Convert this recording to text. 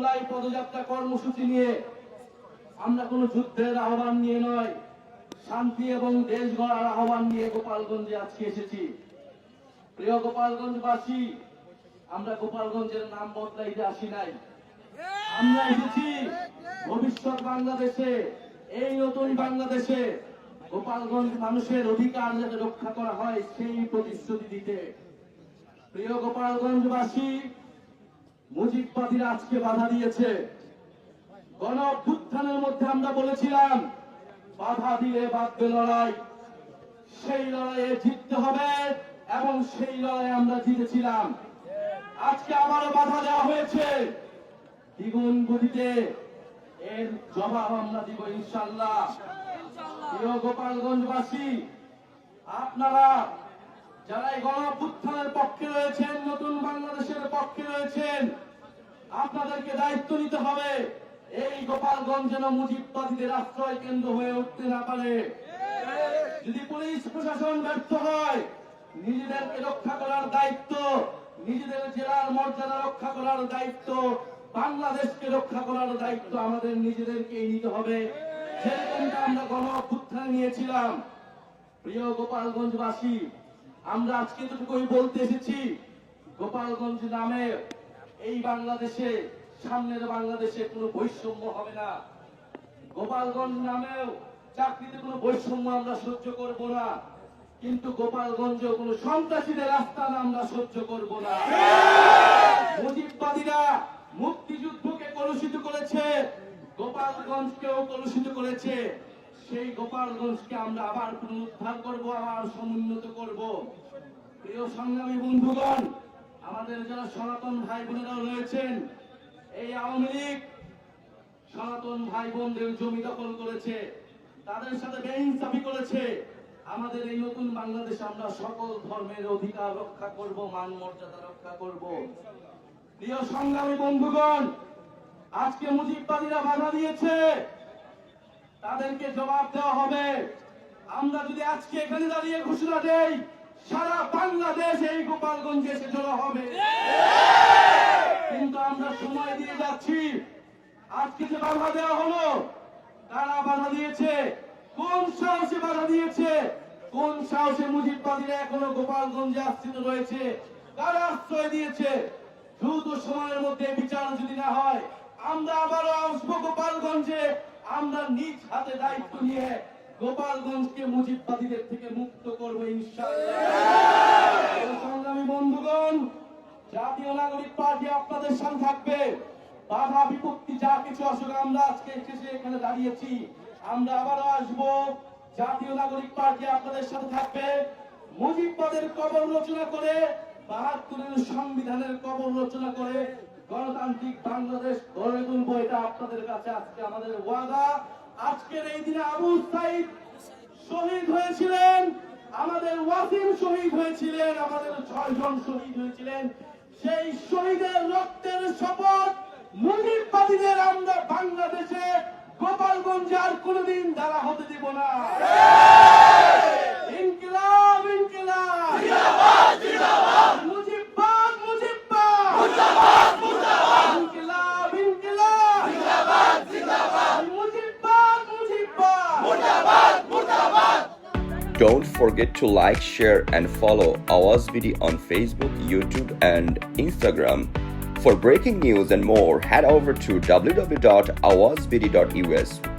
জুলাই পদযাত্রা কর্মসূচি নিয়ে আমরা কোনো যুদ্ধের আহ্বান নিয়ে নয়, শান্তি এবং দেশ গড়ার আহ্বান নিয়ে গোপালগঞ্জে আজকে এসেছি। প্রিয় গোপালগঞ্জবাসী, আমরা গোপালগঞ্জের নাম বদলাইতে আসি নাই। আমরা এসেছি ভবিষ্যৎ বাংলাদেশে, এই নতুন বাংলাদেশে গোপালগঞ্জ মানুষের অধিকার যাতে রক্ষা করা হয় সেই প্রতিশ্রুতি দিতে। প্রিয় গোপালগঞ্জবাসী মুজিববাদীরা আজকে বাধা দিয়েছে। গণ মধ্যে আমরা বলেছিলাম, বাধা দিলে বাঁধবে লড়াই। সেই লড়াইয়ে জিততে হবে এবং সেই লড়াই আমরা জিতেছিলাম। আজকে আবারও বাধা দেওয়া হয়েছে। দ্বিগুণ গতিতে এর জবাব আমরা দিব ইনশাল্লাহ প্রিয় গোপালগঞ্জবাসী, আপনারা যারা এই পক্ষে রয়েছেন, নতুন বাংলাদেশের পক্ষে রয়েছেন, আপনাদেরকে দায়িত্ব নিতে হবে। এই গোপালগঞ্জ যেন মুজিববাদীদের আশ্রয় কেন্দ্র হয়ে উঠতে না পারে। যদি পুলিশ প্রশাসন ব্যর্থ হয়, নিজেদেরকে রক্ষা করার দায়িত্ব, নিজেদের জেলার মর্যাদা রক্ষা করার দায়িত্ব, বাংলাদেশকে রক্ষা করার দায়িত্ব আমাদের নিজেদেরকেই নিতে হবে। যেরকমটা আমরা গণ নিয়েছিলাম। প্রিয় গোপালগঞ্জবাসী আমরা আজকে এতটুকুই বলতে এসেছি, গোপালগঞ্জ নামে এই বাংলাদেশে, সামনের বাংলাদেশে কোনো বৈষম্য হবে না। গোপালগঞ্জ নামেও চাকরিতে কোনো বৈষম্য আমরা সহ্য করব না, কিন্তু গোপালগঞ্জে কোনো সন্ত্রাসীদের আস্থান আমরা সহ্য করব না। মুজিববাদীরা মুক্তিযুদ্ধকে কলুষিত করেছে, গোপালগঞ্জকেও কলুষিত করেছে। সেই গোপালগঞ্জকে আমরা আবার পুনরুদ্ধার করব, আবার সমুন্নত করব। প্রিয় সংগ্রামী বন্ধুগণ, আমাদের যারা সনাতন ভাই বোনেরাও রয়েছেন, এই আওয়ামী লীগ সনাতন ভাই বোনদের জমি দখল করেছে, তাদের সাথে বেইনসাফি করেছে। আমাদের এই নতুন বাংলাদেশ আমরা সকল ধর্মের অধিকার রক্ষা করব, মান মর্যাদা রক্ষা করব। প্রিয় সংগ্রামী বন্ধুগণ, আজকে মুজিববাদীরা বাধা দিয়েছে। তাদেরকে জবাব দেওয়া হবে। আমরা যদি আজকে এখানে দাঁড়িয়ে ঘোষণা দেই, সারা বাংলাদেশ এই গোপালগঞ্জে এসে জড়ো হবে। কিন্তু আমরা সময় দিয়ে যাচ্ছি। আজকে যে বাধা দেওয়া হলো, কারা বাধা দিয়েছে? কোন সাহসে বাধা দিয়েছে? কোন সাহসে মুজিববাদীরা এখনও গোপালগঞ্জে আশ্রিত রয়েছে? কারা আশ্রয় দিয়েছে? দ্রুত সময়ের মধ্যে বিচার যদি না হয়, আমরা আবারও আসব গোপালগঞ্জে। আমরা নিজ হাতে দায়িত্ব নিয়ে গোপালগঞ্জকে মুজিববাদীদের থেকে মুক্ত করব ইনশাআল্লাহ। বন্ধুগণ, জাতীয় নাগরিক পার্টি আপনাদের সাথে থাকবে। বাধা, বিপত্তি, যা কিছু আসুক, আমরা আজকে এসে এখানে দাঁড়িয়েছি। আমরা আবারও আসব। জাতীয় নাগরিক পার্টি আপনাদের সাথে থাকবে। মুজিববাদের কবর রচনা করে, বাহাত্তরের সংবিধানের কবর রচনা করে গণতান্ত্রিক বাংলাদেশ গড়ে তুলবো, এটা আপনাদের কাছে আজকে আমাদের ওয়াদা। আজকের এই দিনে আবু সাইদ শহীদ হয়েছিলেন, আমাদের ওয়াসিম শহীদ হয়েছিলেন, আমাদের ছয় জন শহীদ হয়েছিলেন। সেই শহীদের রক্তের শপথ মুজিববাদীদের আমরা বাংলাদেশে গোপালগঞ্জে আর কোনোদিন দ্বারা হতে দিব না। ইনকিলাব ইনকিলাব। Don't forget to like, share, and follow Awaz on Facebook, YouTube, and Instagram. For breaking news and more, head over to www.awazbd.us.